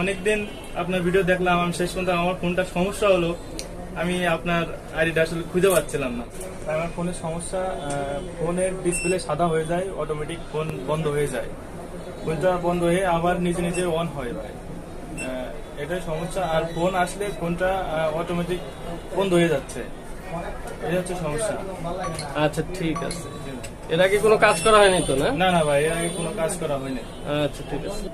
অনেকদিন আপনার ভিডিও দেখলাম আমি শেষ পর্যন্ত আমার ফোনটা সমস্যা হলো আমি আপনার আইডিটা আসলে খুঁজে পাচ্ছিলাম না। আমার ফোনের সমস্যা ফোনের ডিসপ্লে সাদা হয়ে যায় অটোমেটিক ফোন বন্ধ হয়ে যায়। ফোনটা বন্ধ হয়ে আবার নিজে নিজে অন হয়ে যায় এটাই সমস্যা। আর ফোন আসলে ফোনটা অটোমেটিক বন্ধ হয়ে যাচ্ছে। এটা হচ্ছে সমস্যা। আচ্ছা ঠিক আছে। এর আগে কোনো কাজ করা হয়নি তো না? না না ভাই এর আগে কোনো কাজ করা হয়নি। আচ্ছা ঠিক আছে।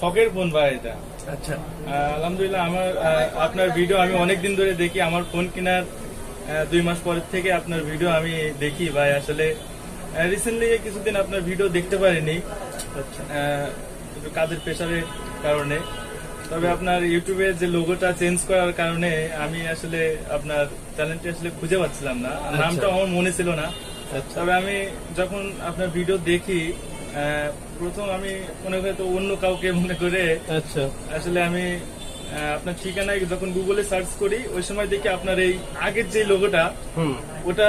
শখের ফোন ভাই এটা। আচ্ছা। আলহামদুলিল্লাহ আমার আপনার ভিডিও আমি অনেক দিন ধরে দেখি আমার ফোন কেনার দুই মাস পরের থেকে আপনার ভিডিও আমি দেখি ভাই আসলে। রিসেন্টলি কিছুদিন আপনার ভিডিও দেখতে পারিনি। আচ্ছা। কাজের প্রেশারের কারণে। তবে আপনার ইউটিউবে যে লোগোটা চেঞ্জ করার কারণে আমি আসলে আপনার চ্যানেলটি আসলে খুঁজে পাচ্ছিলাম না। আচ্ছা। নামটা আমার মনে ছিল না। আচ্ছা। তবে আমি যখন আপনার ভিডিও দেখি প্রথম আমি মনে করি তো অন্য কাউকে মনে করে। আচ্ছা। আসলে আমি আপনার ঠিকানায় যখন গুগলে সার্চ করি ওই সময় দেখি আপনার এই আগের যে লোগোটা ওটা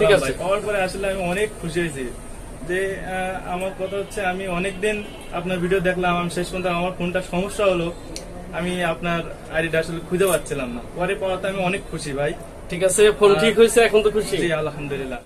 ঠিক আছে। পাওয়ার পরে আসলে আমি অনেক খুশি হয়েছি যে আমার কথা হচ্ছে আমি অনেকদিন আপনার ভিডিও দেখলাম আমি শেষ পর্যন্ত আমার ফোনটা সমস্যা হলো আমি আপনার আইডিটা আসলে খুঁজে পাচ্ছিলাম না। পরে পাওয়াতে আমি অনেক খুশি ভাই। ঠিক আছে ফোন ঠিক হয়েছে এখন তো খুশি। আলহামদুলিল্লাহ।